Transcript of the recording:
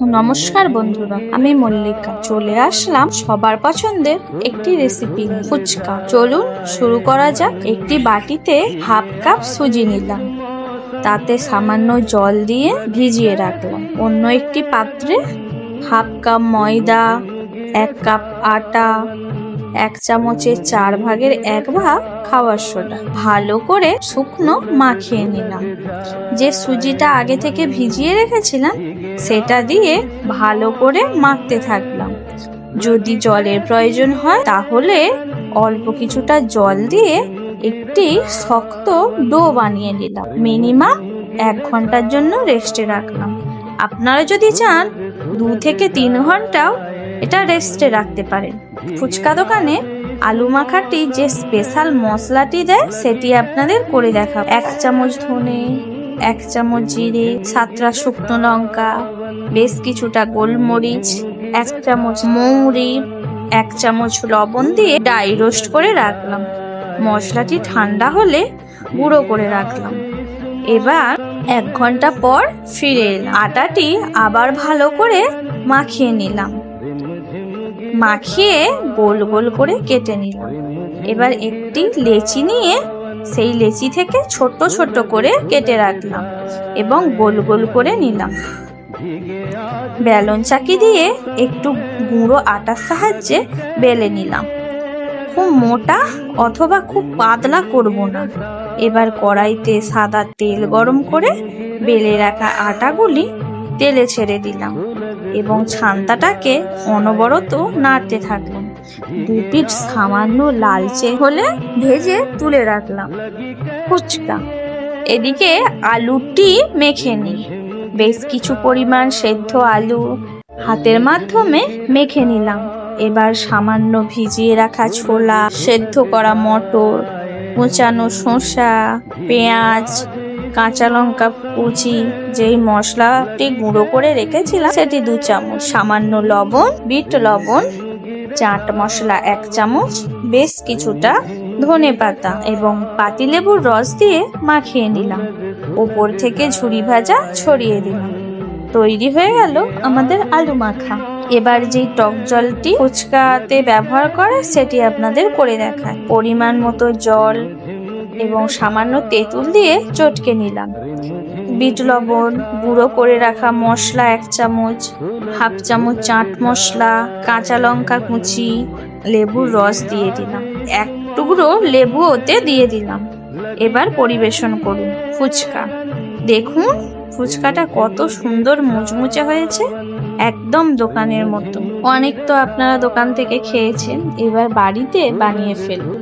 নমস্কার বন্ধুরা, আমি মল্লিকা। চলে আসলাম সবার পছন্দের একটি রেসিপি ফুচকা। চলুন শুরু করা যাক একটি বাটিতে হাফ কাপ সুজি নিলাম। তাতে সামান্য জল দিয়ে ভিজিয়ে রাখলাম। অন্য একটি পাত্রে হাফ কাপ ময়দা, এক কাপ আটা, এক চামচের চার ভাগের এক ভাগ খাওয়ার সোডা। ভালো করে শুকনো মাখিয়ে নিলাম। যে সুজিটা আগে থেকে ভিজিয়ে রেখেছিলাম সেটা দিয়ে ভালো করে মাখতে থাকলাম। যদি জলের প্রয়োজন হয়, তাহলে অল্প কিছুটা জল দিয়ে একটি শক্ত ডো বানিয়ে নিলাম। মিনিমাম এক ঘণ্টার জন্য রেস্টে রাখলাম। আপনারা যদি চান, দু থেকে তিন ঘন্টাও এটা রেস্টে রাখতে পারেন। ফুচকা দোকানে আলু মাখাটি যে স্পেশাল মশলাটি দেয়, সেটি আপনাদের করে দেখা এক চামচ ধনে এক চামচ জিরে, সাতটা শুকনো লঙ্কা, বেশ কিছুটা গোলমরিচ, এক চামচ মৌরি, এক চামচ লবণ দিয়ে ডাই রোস্ট করে রাখলাম। মশলাটি ঠান্ডা হলে গুঁড়ো করে রাখলাম। এবার এক ঘণ্টা পর ফিরে আটাটি আবার ভালো করে মাখিয়ে নিলাম। মাখিয়ে গোল গোল করে কেটে নিলাম। এবার একটি লেচি নিয়ে সেই লেচি থেকে ছোট ছোট করে কেটে রাখলাম এবং গোল গোল করে নিলাম। বেলন চাকি দিয়ে একটু গুঁড়ো আটার সাহায্যে বেলে নিলাম। খুব মোটা অথবা খুব পাতলা করব না। এবার কড়াইতে সাদা তেল গরম করে বেলে রাখা আটাগুলি তেলে ছেড়ে দিলাম এবং ছান্তাটাকে অনবরত নাড়তে থাকলাম দু পিঠ সামান্য লালচে হলে ভেজে তুলে রাখলাম। ফুচকা। এদিকে আলুটি মেখে নিই। বেশ কিছু পরিমাণ সেদ্ধ আলু হাতের মাধ্যমে মেখে নিলাম। এবার সামান্য ভিজিয়ে রাখা ছোলা, সেদ্ধ করা মটর কুচানো শসা, পেঁয়াজ, কাঁচা লঙ্কা কুচি, যেই মশলাটি গুঁড়ো করে রেখেছিলাম, সেটি দু চামচ। সামান্য লবণ, বিট লবণ চাট মশলা এক চামচ, বেশ কিছুটা ধনে পাতা এবং পাতিলেবুর রস দিয়ে মাখিয়ে নিলাম। ওপর থেকে ঝুরি ভাজা ছড়িয়ে দিলাম। তৈরি হয়ে গেল আমাদের আলু মাখা। এবার যেই টক জলটি ফুচকাতে ব্যবহার করে, সেটি আপনাদের করে দেখায় পরিমাণ মতো জল এবং সামান্য তেঁতুল দিয়ে চটকে নিলাম। বিট লবণ, গুঁড়ো করে রাখা মশলা এক চামচ, হাফ চামচ চাট মশলা, কাঁচা লঙ্কা কুচি, লেবুর রস দিয়ে দিলাম। এক টুকরো লেবু ওতে দিয়ে দিলাম। এবার পরিবেশন করুন। ফুচকা। দেখুন, ফুচকাটা কত সুন্দর মুচমুচে হয়েছে। একদম দোকানের মতো। অনেক তো আপনারা দোকান থেকে খেয়েছেন। এবার বাড়িতে বানিয়ে ফেলুন।